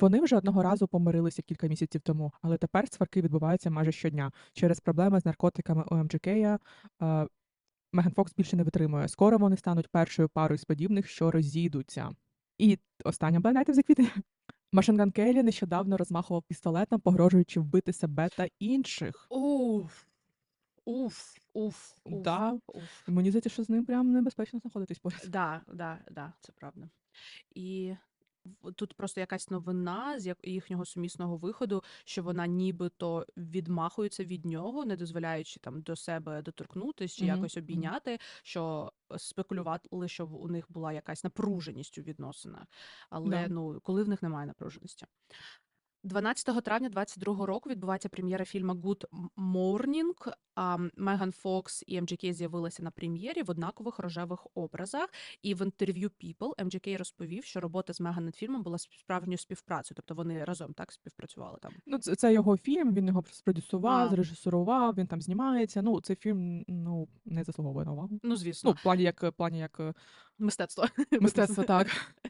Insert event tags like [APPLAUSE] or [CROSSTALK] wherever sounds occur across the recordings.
Вони вже одного разу помирилися кілька місяців тому, але тепер сварки відбуваються майже щодня. Через проблеми з наркотиками у МДЖК е, Меган Фокс більше не витримує. Скоро вони стануть першою парою з подібних, що розійдуться. І остання блайнайтів за квітень. Машинган Келлі нещодавно розмахував пістолетом, погрожуючи вбити себе та інших. Уф. Уф, уф, уф, Да. Мені здається, що з ним прям небезпечно знаходитись поряд. Да, да, да, це правда. І тут просто якась новина з їхнього сумісного виходу, що вона нібито відмахується від нього, не дозволяючи там до себе доторкнутися чи Мгм, якось обійняти, що спекулювали, що у них була якась напруженість у відносинах. Але Да. ну, коли в них немає напруженості. 12 травня 22 року відбувається прем'єра фільму Good Morning. Меган Фокс і МДК з'явилися на прем'єрі в однакових рожевих образах. І в інтерв'ю People МДК розповів, що робота з Меган над фільмом була справжньою співпрацею, тобто вони разом так співпрацювали там. Ну, це, це його фільм, він його спродюсував, А. зрежисурував, він там знімається. Ну, цей фільм ну, не заслуговує на увагу. Ну, звісно, Ну, в плані як, в плані як е, мистецтво. мистецтво, так.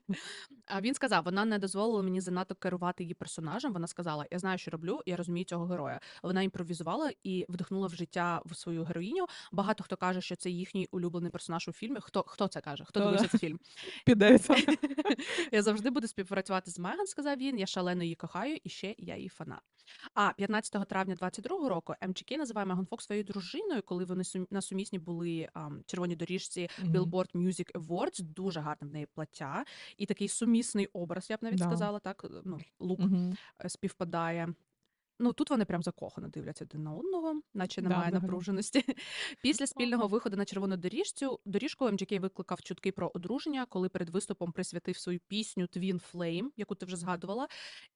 [LAUGHS] А він сказав: вона не дозволила мені занадто керувати її персонажем. Вона сказала: Я знаю, що роблю, я розумію цього героя. Вона імпровізувала і вдихнула в життя в свою героїню. Багато хто каже, що це їхній улюблений персонаж у фільмі. Хто хто це каже? Хто дивився цей фільм? [LAUGHS] Підеться. [LAUGHS] Я завжди буду співпрацювати з Меган, сказав він. Я шалено її кохаю, і ще я її фанат. А 15 травня 22 року МЧК називає Меган Фокс своєю дружиною, коли вони на сумісні були а, червоні доріжці. Billboard Music Awards. Дуже гарне в неї плаття і такий сумісний образ, я б навіть Да. сказала, так ну лук е, співпадає. Ну тут вони прям закохано дивляться один на одного, наче Да, немає взагалі. напруженості. [LAUGHS] Після спільного виходу на червону доріжцю доріжку МДК викликав чутки про одруження, коли перед виступом присвятив свою пісню Twin Flame, яку ти вже згадувала,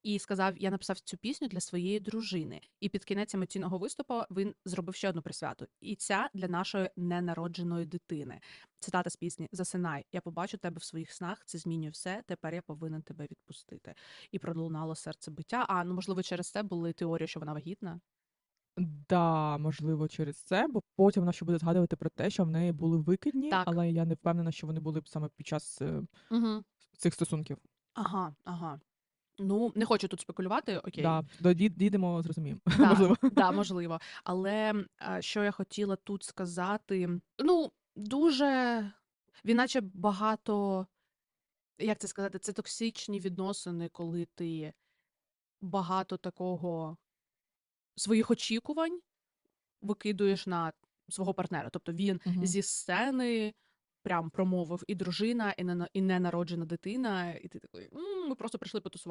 і сказав: Я написав цю пісню для своєї дружини. І під кінець емоційного виступу він зробив ще одну присвяту. І ця для нашої ненародженої дитини. Цитата з пісні: Засинай, я побачу тебе в своїх снах. Це змінює все. Тепер я повинен тебе відпустити. І пролунало серцебиття. А ну можливо, через це були теорії, що вона вагітна. Да, можливо, через це, бо потім вона ще буде згадувати про те, що в неї були викидні, Так. але я не впевнена, що вони були б саме під час е, Угу. цих стосунків. Ага, ага. Ну, не хочу тут спекулювати, окей. Да, до- ді- дійдемо, зрозуміємо. [LAUGHS] Да, Можливо. Да, можливо. Але що я хотіла тут сказати, ну, дуже він наче багато, як це сказати, це токсичні відносини, коли ти багато такого своїх очікувань викидуєш на свого партнера. Тобто він Мгм. зі сцени прям промовив і дружина, і і ненароджена дитина, і ти такий, «М, ми просто прийшли потусувати.